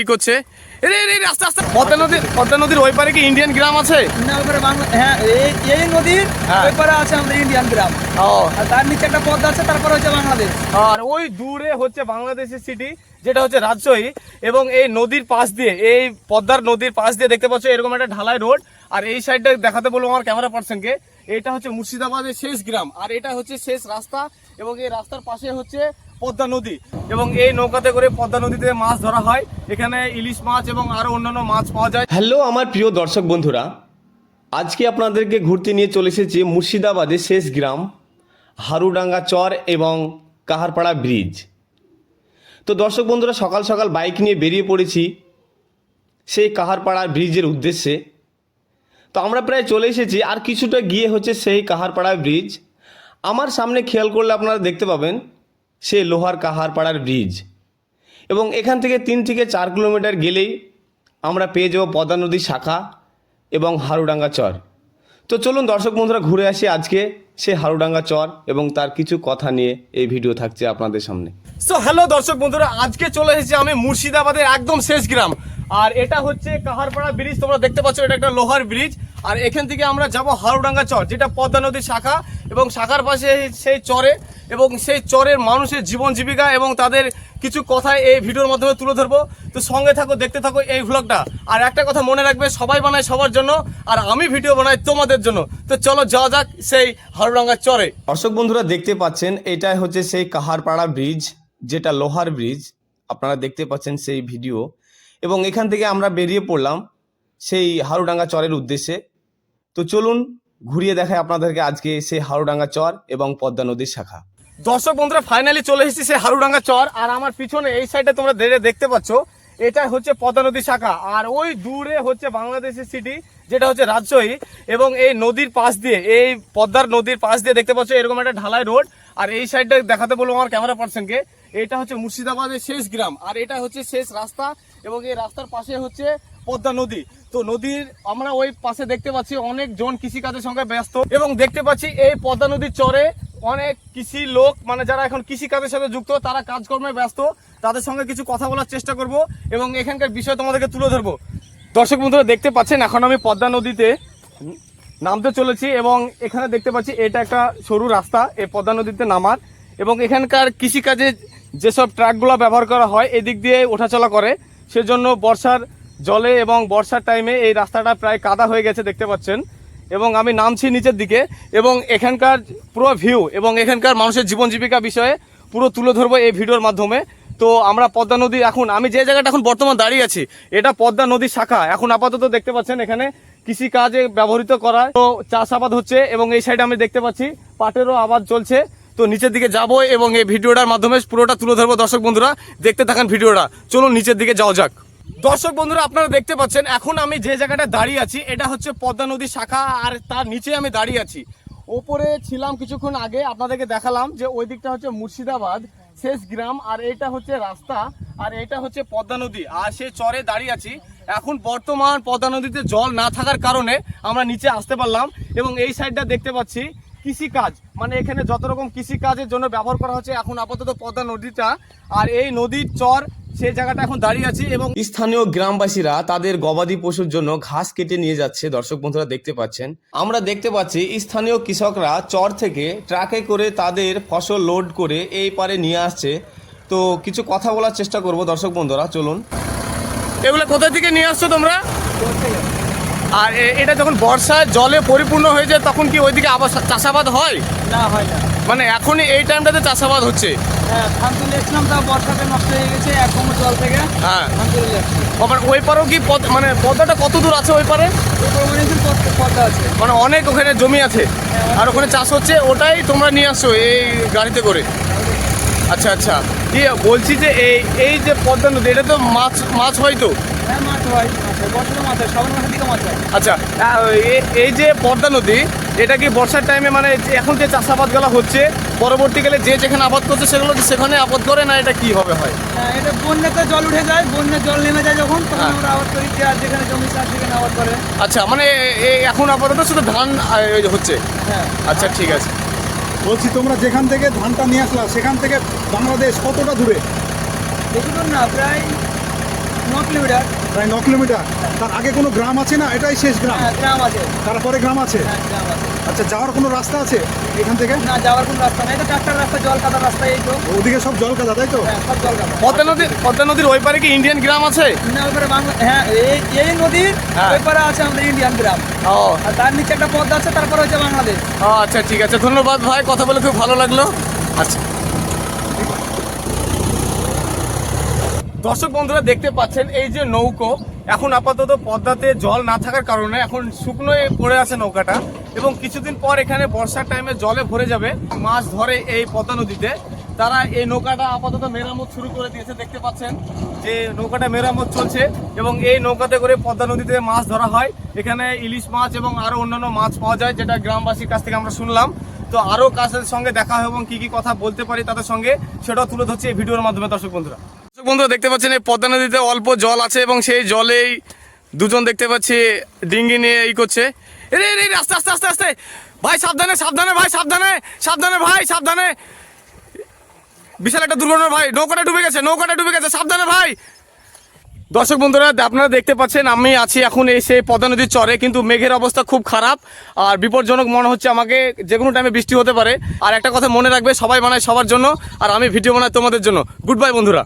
ই করছে। এ রে, আস্তে আস্তে। পদ্মা নদীর পদ্মা নদীর ওই পারে কি ইন্ডিয়ান গ্রাম আছে? না ওইপারে বাংলা হ্যাঁ এই এই নদীর হ্যাঁ। ওইপারে আছে আমাদের ইন্ডিয়ান গ্রাম। ও। আর তার নিচে একটা পথ আছে তারপরে হচ্ছে বাংলাদেশ। আর ওই দূরে হচ্ছে বাংলাদেশের সিটি যেটা হচ্ছে রাজশাহী এবং এই নদীর পাশ দিয়ে এই পদ্মার নদীর পাশ দিয়ে দেখতে পাচ্ছ এরকম একটা ঢালাই রোড। আর এই সাইডটা দেখাতে বলব আমার ক্যামেরা পার্সনকে এটা হচ্ছে মুর্শিদাবাদের শেষ গ্রাম আর এটা হচ্ছে শেষ রাস্তা এবং এই রাস্তার পাশে হচ্ছে পদ্মা নদী এবং এই নৌকাতে করে পদ্মা নদীতে মাছ ধরা হয়। এখানে ইলিশ মাছ এবং আরও অন্যান্য মাছ পাওয়া যায়। হ্যালো, আমার প্রিয় দর্শক বন্ধুরা, আজকে আপনাদেরকে ঘুরতে নিয়ে চলে এসেছি মুর্শিদাবাদের শেষ গ্রাম, হারুডাঙ্গা চর এবং কাহারপাড়া ব্রিজ। তো দর্শক বন্ধুরা, সকাল সকাল বাইক নিয়ে বেরিয়ে পড়েছি সেই কাহারপাড়া ব্রিজের উদ্দেশ্যে। তো আমরা প্রায় চলে এসেছি, আর কিছুটা গিয়ে হচ্ছে সেই কাহারপাড়া ব্রিজ। আমার সামনে খেয়াল করলে আপনারা দেখতে পাবেন সেই লোহার কাহারপাড়ার ব্রিজ। এবং এখান থেকে তিন থেকে চার কিলোমিটার গেলেই আমরা পেয়ে যাব পদ্মা নদী শাখা এবং হারুডাঙ্গা চর। তো চলুন দর্শক বন্ধুরা, ঘুরে আসি আজকে সে হারুডাঙ্গা চর এবং তার কিছু কথা নিয়ে এই ভিডিও থাকছে আপনাদের সামনে। সো হ্যালো দর্শক বন্ধুরা, আজকে চলে এসেছি আমি মুর্শিদাবাদের একদম শেষ গ্রাম। আর এটা হচ্ছে কাহারপাড়া ব্রিজ, তোমরা দেখতে পাচ্ছ, এটা একটা লোহার ব্রিজ। আর এখান থেকে আমরা যাব হারুডাঙ্গা চর, যেটা পদ্মা নদীর শাখা এবং শাখার পাশে সেই চরে এবং সেই চরের মানুষের জীবন জীবিকা এবং তাদের কিছু কথা এই ভিডিওর মাধ্যমে তুলে ধরবো। তো সঙ্গে থাকো, দেখতে থাকো এই ভ্লগটা আর একটা কথা মনে রাখবে, সবাই বানায় সবার জন্য, আর আমি ভিডিও বানাই তোমাদের জন্য। তো চলো যাওয়া যাক সেই হারুডাঙ্গা চরে। দর্শক বন্ধুরা, দেখতে পাচ্ছেন, এটাই হচ্ছে সেই কাহারপাড়া ব্রিজ যেটা লোহার ব্রিজ আপনারা দেখতে পাচ্ছেন সেই ভিডিও এবং এখান থেকে আমরা বেরিয়ে পড়লাম সেই হারুডাঙ্গা চরের উদ্দেশ্যে। তো চলুন ঘুরিয়ে দেখায় আপনাদেরকে আজকে সেই হারুডাঙ্গা চর এবং পদ্মা নদীর শাখা। দর্শক বন্ধুরা ফাইনালি চলে এসেছি সে হারুডাঙ্গা চর, আর আমার পিছনে এই সাইডে তোমরা দেড়ে দেখতে পাচ্ছ এটা হচ্ছে পদ্মা নদী শাখা, আর ওই দূরে হচ্ছে বাংলাদেশের সিটি যেটা হচ্ছে রাজশাহী, এবং এই নদীর পাশ দিয়ে, এই পদ্মার নদীর পাশ দিয়ে দেখতে পাচ্ছ এরকম একটা ঢালাই রোড আর এই সাইডটা দেখাতে বলব আমার ক্যামেরা পার্সনকে এটা হচ্ছে মুর্শিদাবাদের শেষ গ্রাম, আর এটা হচ্ছে শেষ রাস্তা এবং এই রাস্তার পাশে হচ্ছে পদ্মা নদী। তো নদীর আমরা ওই পাশে দেখতে পাচ্ছি অনেক জন কৃষিকাজের সঙ্গে ব্যস্ত এবং দেখতে পাচ্ছি এই পদ্মা নদীর চরে অনেক কৃষি লোক মানে যারা এখন কৃষি কাজের সাথে যুক্ত, তারা কাজকর্মে ব্যস্ত। তাদের সঙ্গে কিছু কথা বলার চেষ্টা করব এবং এখানকার বিষয় তোমাদেরকে তুলে ধরবো। দর্শক বন্ধুরা, দেখতে পাচ্ছেন, এখন আমি পদ্মা নদীতে নামতে চলেছি এবং এখানে দেখতে পাচ্ছি এটা একটা সরু রাস্তা, এই পদ্মা নদীতে নামার এবং এখানকার কৃষিকাজে যেসব ট্রাকগুলো ব্যবহার করা হয়, এদিক দিয়ে ওঠাচলা করে। সেজন্য বর্ষার জলে এবং বর্ষার টাইমে এই রাস্তাটা প্রায় কাদা হয়ে গেছে দেখতে পাচ্ছেন। এবং আমি নামছি নিচের দিকে এবং এখানকার পুরো ভিউ এবং এখানকার মানুষের জীবন জীবিকা বিষয়ে পুরো তুলে ধরবো এই ভিডিওর মাধ্যমে। তো আমরা পদ্মা নদী এখন, আমি যে জায়গাটা এখন বর্তমান দাঁড়িয়ে আছি, এটা পদ্মা নদীর শাখা। এখন আপাতত দেখতে পাচ্ছেন এখানে কৃষি কাজে ব্যবহৃত করা। তো চাষাবাদ হচ্ছে এবং এই সাইডে আমি দেখতে পাচ্ছি, পাটেরও আবাদ চলছে। তো নিচের দিকে যাব এবং এই ভিডিওটার মাধ্যমে পুরোটা তুলে ধরবো দর্শক বন্ধুরা। দেখতে থাকেন ভিডিওটা। চলুন নিচের দিকে যাওয়া যাক। দর্শক বন্ধুরা, আপনারা দেখতে পাচ্ছেন, এখন আমি যে জায়গাটা দাঁড়িয়ে আছি, এটা হচ্ছে পদ্মা নদী শাখা, আর তার নিচে আমি দাঁড়িয়ে আছি। ওপরে ছিলাম কিছুক্ষণ আগে, আপনাদেরকে দেখালাম যে ওই দিকটা হচ্ছে মুর্শিদাবাদ, শেষ গ্রাম, আর এটা হচ্ছে রাস্তা, আর এটা হচ্ছে পদ্মা নদী। আর সে চরে দাঁড়িয়ে আছি। এখন বর্তমান পদ্মা নদীতে জল না থাকার কারণে আমরা নিচে আসতে পারলাম, এবং এই সাইডটা দেখতে পাচ্ছি কৃষিকাজ মানে এখানে যত রকম কৃষিকাজের জন্য ব্যবহার করা হচ্ছে, এখন আপাতত পদ্মা নদীটা আর এই নদীর চর, সেই জায়গাটা এখন দাঁড়িয়ে আছে এবং স্থানীয় গ্রামবাসীরা তাদের গবাদি পশুর জন্য ঘাস কেটে নিয়ে যাচ্ছে, দর্শক বন্ধুরা দেখতে পাচ্ছেন। আমরা দেখতে পাচ্ছি, স্থানীয় কৃষকরা চর থেকে ট্রাকে করে তাদের ফসল লোড করে এই পারে নিয়ে আসছে। তো কিছু কথা বলার চেষ্টা করব, দর্শক বন্ধুরা, চলুন। এগুলো কোথা থেকে নিয়ে আসছো তোমরা? আর এটা যখন বর্ষায় জলে পরিপূর্ণ হয়ে যায় তখন কি ওইদিকে আবার চাষাবাদ হয়? না হয় না। মানে এখনই এই টাইমটাতে চাষাবাদ হচ্ছে? হ্যাঁ ধান তুলে এসেছিলাম তা বর্ষাতে নষ্ট হয়ে গেছে এখন জল থেকে হ্যাঁ। ধান তুলে আবার ওই পারেও কি পদ- মানে পদ্মাটা কত দূর আছে ওই পারে? পথ- পথ আছে। মানে অনেক ওখানে জমি আছে আর ওখানে চাষ হচ্ছে ওটাই তোমরা নিয়ে আসছো এই গাড়িতে করে? আচ্ছা আচ্ছা। ইয়ে বলছি যে এই এই যে পদ্মা নদী এটা তো মাছ মাছ হয় তো? হ্যাঁ হয় হয়। হয় আচ্ছা এই যে পদ্মা নদী এটা কি বর্ষার টাইমে মানে এখন যে চাষাবাদগুলো হচ্ছে পরবর্তীকালে যে যেখানে আবাদ করছে সেগুলো সেখানে আবাদ করে না এটা কীভাবে হয়? হ্যাঁ এটা বন্যাতে জল উঠে যায় বন্যা জল নেমে যায় যখন তখন হ্যাঁ। আমরা আবাদ করি আর যেখানে জমি চাষ সেখানে আবাদ করে। আচ্ছা মানে এখন আপাতত শুধু ধান হচ্ছে? হ্যাঁ। আচ্ছা ঠিক আছে। বলছি, তোমরা যেখান থেকে ধানটা নিয়ে আসলা, সেখান থেকে বাংলাদেশ কতটা দূরে? বেশি না প্রায় ন কিলোমিটার প্রায় ন কিলোমিটার। তার আগে কোনো গ্রাম আছে না? এটাই শেষ গ্রাম। হ্যাঁ গ্রাম আছে। তারপরে গ্রাম আছে? হ্যাঁ গ্রাম আছে। আচ্ছা যাওয়ার কোনো রাস্তা আছে এখান থেকে? না যাওয়ার কোনো রাস্তা নেই। তো ট্রাক্টর রাস্তা জল কাদার রাস্তা এই তো। ওদিকে সব জল কাদা তাই তো? হ্যাঁ সব জল কাদা পদ্মা নদীর পদ্মা নদীর ওই পারে কি ইন্ডিয়ান গ্রাম আছে? না ওইপারে বাংলা হ্যাঁ এই এই নদীর হ্যাঁ। ওইপারে আছে আমাদের ইন্ডিয়ান গ্রাম। ও। আর তার নিচে একটা পদ্মা আছে তারপরে হচ্ছে বাংলাদেশ। ও, আচ্ছা ঠিক আছে। ধন্যবাদ ভাই কথা বলে খুব ভালো লাগল। আচ্ছা। দর্শক বন্ধুরা দেখতে পাচ্ছেন, এই যে নৌকো, এখন আপাতত পদ্মাতে জল না থাকার কারণে এখন শুকনো পড়ে আছে নৌকাটা এবং কিছুদিন পর এখানে বর্ষার টাইমে জলে ভরে যাবে, মাছ ধরে এই পদ্মা নদীতে। তারা এই নৌকাটা আপাতত মেরামত শুরু করে দিয়েছে, দেখতে পাচ্ছেন যে নৌকাটা মেরামত চলছে এবং এই নৌকাতে করে পদ্মা নদীতে মাছ ধরা হয়। এখানে ইলিশ মাছ এবং আরও অন্যান্য মাছ পাওয়া যায়, যেটা গ্রামবাসীর কাছ থেকে আমরা শুনলাম। তো আরও কাছের সঙ্গে দেখা হয় এবং কি কি কথা বলতে পারি তাদের সঙ্গে, সেটাও তুলে ধরছে এই ভিডিওর মাধ্যমে দর্শক বন্ধুরা। বন্ধুরা দেখতে পাচ্ছেন এই পদ্মা নদীতে অল্প জল আছে এবং সেই জলেই দুজন দেখতে পাচ্ছি ডিঙ্গি নিয়ে এই করছে। রে রে রে, আস্তে আস্তে আস্তে আস্তে। ভাই সাবধানে সাবধানে ভাই সাবধানে সাবধানে ভাই সাবধানে। বিশাল একটা দুর্ঘটনা ভাই নৌকাটা ডুবে গেছে নৌকাটা ডুবে গেছে সাবধানে ভাই। দর্শক বন্ধুরা আপনারা দেখতে পাচ্ছেন আমি আছি এখন এই সেই পদ্মা নদীর চরে কিন্তু মেঘের অবস্থা খুব খারাপ। আর বিপজ্জনক মনে হচ্ছে আমাকে যে কোনো টাইমে বৃষ্টি হতে পারে। আর একটা কথা মনে রাখবে সবাই বানায় সবার জন্য আর আমি ভিডিও বানাই তোমাদের জন্য। গুড বাই বন্ধুরা।